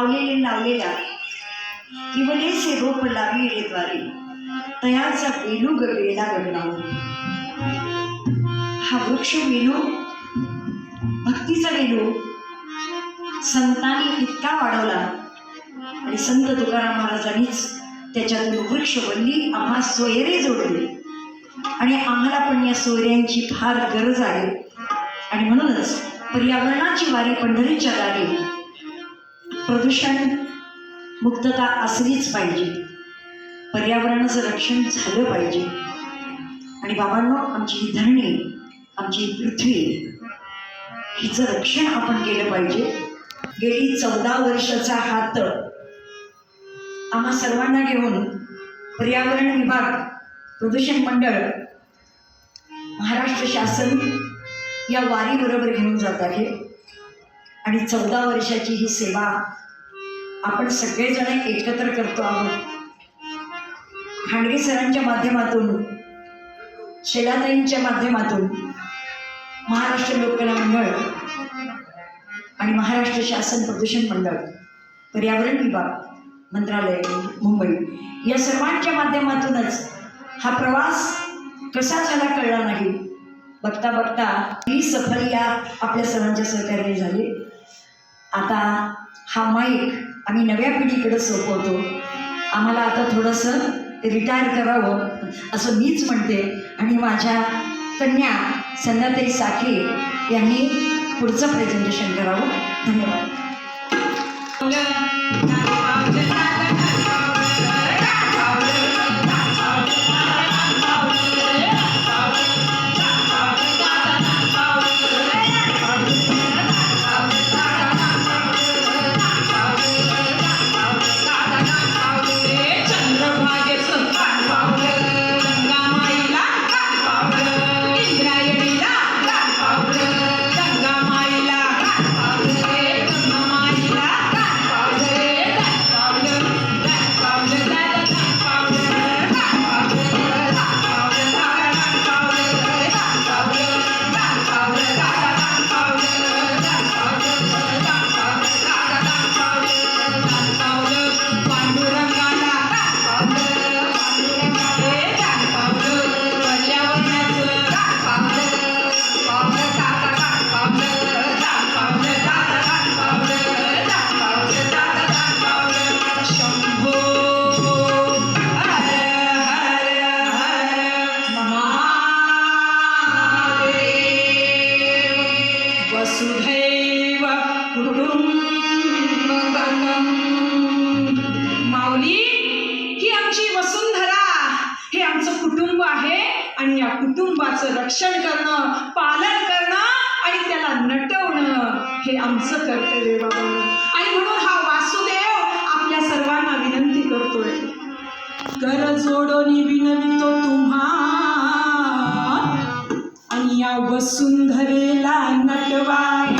मावलेले लावलेल्या किवलेसे रोप लाविले द्वारे तयाचा वेणू गवेला गडला हा वृक्ष वेणू भक्तीचा वेणू संतांनी इतका वाढवला आणि संत तुकाराम महाराजांनीच त्याच्यातून वृक्षवल्ली आम्हा सोयरे जोडली. आणि आम्हाला पण या सोयऱ्यांची फार गरज आहे. आणि म्हणूनच पर्यावरणाची वारी पंढरीच्या दारी प्रदूषण मुक्तता असलीच पाहिजे. पर्यावरणाचं रक्षण झालं पाहिजे. आणि बाबांनो आमची ही धरणी आमची पृथ्वी हिचं रक्षण आपण केलं पाहिजे. गेली चौदा वर्षाचा हा तळ आम्हा सर्वांना घेऊन पर्यावरण विभाग प्रदूषण मंडळ महाराष्ट्र शासन या वारीबरोबर घेऊन जात आहे. आणि चौदा वर्षाची ही सेवा आपण सगळेजण एकत्र करतो आहोत. खांडगे सरांच्या माध्यमातून शेलाताईंच्या माध्यमातून महाराष्ट्र लोककला मंडळ आणि महाराष्ट्र शासन प्रदूषण मंडळ पर्यावरण विभाग मंत्रालय मुंबई या सर्वांच्या माध्यमातूनच हा प्रवास कसा झाला कळला नाही. बघता बघता ही सफर या आपल्या सर्वांच्या सहकार्याने झाली. आता हा माईक आम्ही नव्या पिढीकडे सोपवतो. आम्हाला आता थोडंसं रिटायर करावं असं मीच म्हणते. आणि माझ्या कन्या संध्याताई साखरे यांनी पुढचं प्रेझेंटेशन करावं. धन्यवाद. आणि या कुटुंबाचं रक्षण करणं पालन करणं आणि त्याला नटवणं हे आमचं कर्तव्य बाबा. आणि म्हणून हा वासुदेव आपल्या सर्वांना विनंती करतोय. कर जोडोनी विनवितो तुम्हा. आणि या वसुंधरेला नटवा.